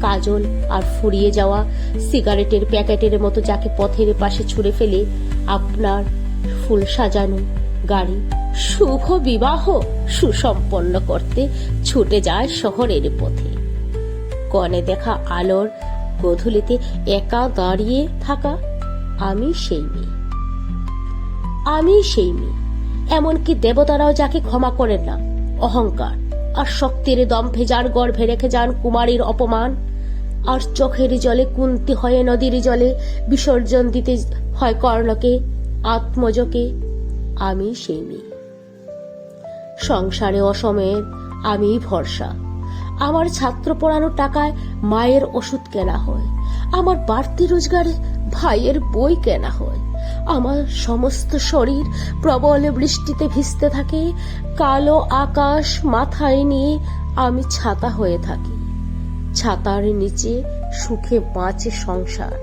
কাজল আর ফুরিয়ে যাওয়া সিগারেটের প্যাকেটের মতো যাকে পথের পাশে ছুঁড়ে ফেলে আপনার ফুল সাজানো গাড়ি। শুভ বিবাহ সুসম্পন্ন করতে ছুটে যায় শহরের পথে। কনে দেখা আলোর গধূলিতে একা দাঁড়িয়ে থাকা আমি সেই মেয়ে। আমি সেই মেয়ে। এমনকি দেবতারাও যাকে ক্ষমা করেন না। অহংকার আর শক্তির দম্ভে যার গর্ভে রেখে যান কুমারীর অপমান। আর চোখের জলে কুন্তি হয়ে, নদীর জলে বিসর্জন দিতে হয় কর্ণকে, আত্মজকে। আমি সেই মেয়ে। সংসারে অসময়ের আমি ভরসা। আমার ছাত্র পড়ানো টাকায় মায়ের ওষুধ কেনা হয়। আমার বাড়তি রোজগারে ভাইয়ের বই কেনা হয়। আমার সমস্ত শরীর প্রবল বৃষ্টিতে ভিজতে থাকে। কালো আকাশ মাথায় নিয়ে আমি ছাতা হয়ে থাকি। ছাতার নিচে সুখে বাঁচে সংসার।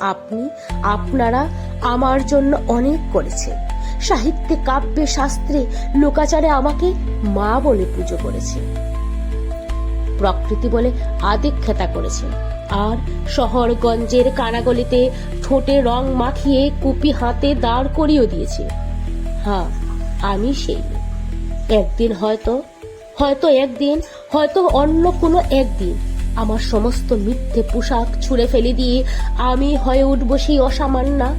আপনি, আপনারা আমার জন্য অনেক করেছেন। সাহিত্যে, কাব্যে, শাস্ত্রে লোকাচারে আমাকে মা বলে পুজো করেছে প্রকৃতি বলে আদিক্ষেতা করেছে আর শহরগঞ্জের কানাগলিতে ঠোঁটে রং মাখিয়ে কুপি হাতে দাঁড় করিয়ে দিয়েছে হ্যাঁ আমি সেই একদিন হয়তো হয়তো একদিন, হয়তো অন্য কোনো একদিন আমার সমস্ত মিথ্যে পোশাক ছুঁড়ে ফেলে দিয়ে আমি হয়ে উঠবো সেই অসামান্যা।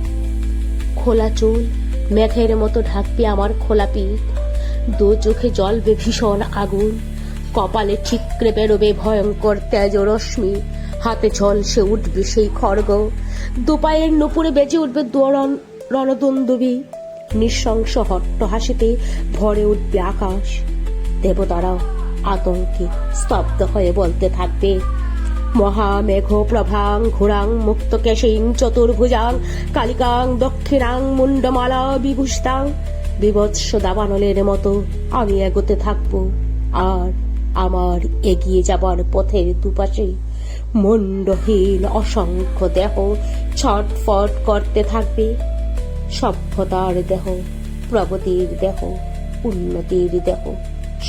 খোলা চুল, মেঘের মতো ঢাকবে আমার খোলা পিঠ। দু চোখে জ্বলবে ভীষণ আগুন। কপালে ঠিকরে বেরোবে ভয়ঙ্কর তেজ রশ্মি। হাতে ঝলসে উঠবে সেই খড়গ। দুপায়ের নুপুরে বেজে উঠবে দোরণ রণদুন্দুবি। নৃশংস হট্ট হাসিতে ভরে উঠবে আকাশ। দেবতারাও আতঙ্কে স্তব্ধ হয়ে বলতে থাকবে, মহামেঘ প্রভাং ঘোরাং মুক্ত কেশিং চতুর্ভুজাং কালিকাং দক্ষিণাং মুন্ডমালা বিভূষিতাং। বিভৎস দাবানলের মতো আমি এগোতে থাকব, আর আমার এগিয়ে যাবার পথের দুপাশে মুন্ডহীন অসংখ্য দেহ ছটফট করতে থাকবে। সভ্যতার দেহ, প্রগতির দেহ, উন্নতির দেহ